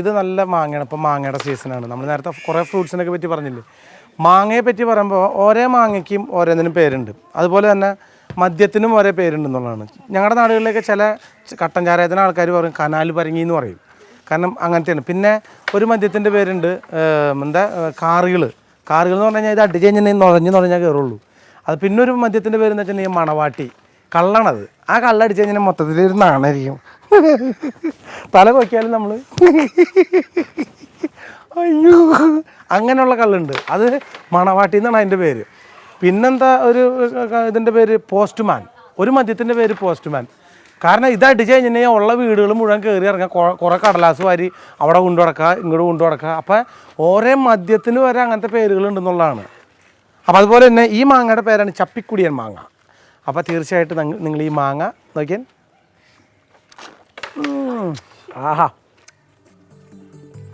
ഇത് നല്ല മാങ്ങയാണ്. ഇപ്പം മാങ്ങയുടെ സീസണാണ്. നമ്മൾ നേരത്തെ കുറേ ഫ്രൂട്ട്സിനൊക്കെ പറ്റി പറഞ്ഞില്ലേ? മാങ്ങയെ പറ്റി പറയുമ്പോൾ ഓരോ മാങ്ങയ്ക്കും ഓരോന്നിനും പേരുണ്ട്. അതുപോലെ തന്നെ മദ്യത്തിനും ഓരോ പേരുണ്ട് എന്നുള്ളതാണ്. ഞങ്ങളുടെ നാടുകളിലൊക്കെ ചില കട്ടൻ ചാരായത്തിന് ആൾക്കാർ പറയും കനാൽ പരങ്ങി എന്ന് പറയും. കാരണം അങ്ങനത്തെയാണ്. പിന്നെ ഒരു മദ്യത്തിന്റെ പേരുണ്ട് എന്താ കാറുകൾ കാറുകൾ എന്ന് പറഞ്ഞു കഴിഞ്ഞാൽ ഇത് അടിച്ച് കഴിഞ്ഞാൽ നുഴഞ്ഞ് നുഴഞ്ഞാൽ കയറുള്ളൂ. അത് പിന്നെ ഒരു മദ്യത്തിന്റെ പേരെന്ന് വെച്ചിട്ടുണ്ടെങ്കിൽ മണവാട്ടി. കള്ളാണത്. ആ കള്ളടിച്ച് കഴിഞ്ഞാൽ മൊത്തത്തിൽ ഒരു നാണായിരിക്കും. തല നോക്കിയാലും നമ്മൾ അയ്യോ. അങ്ങനെയുള്ള കള്ളുണ്ട്. അത് മണവാട്ടി എന്നാണ് അതിന്റെ പേര്. പിന്നെന്താ ഒരു ഇതിന്റെ പേര്? പോസ്റ്റ്മാൻ. ഒരു മദ്യത്തിന്റെ പേര് പോസ്റ്റ്മാൻ. കാരണം ഇത് അടിച്ച് കഴിഞ്ഞാൽ ഉള്ള വീടുകൾ മുഴുവൻ കയറി ഇറങ്ങുക കുറേ കടലാസ് വാരി അവിടെ കൊണ്ടു നടക്കുക ഇങ്ങോട്ട് കൊണ്ടു നടക്കുക അപ്പം ഓരോ മദ്യത്തിന് വരെ അങ്ങനത്തെ പേരുകളുണ്ടെന്നുള്ളതാണ് അപ്പോൾ അതുപോലെ തന്നെ ഈ മാങ്ങയുടെ പേരാണ് ചപ്പിക്കുടിയൻ മാങ്ങ. അപ്പോൾ തീർച്ചയായിട്ടും നിങ്ങൾ ഈ മാങ്ങ നോക്കിയാൽ ആഹാ.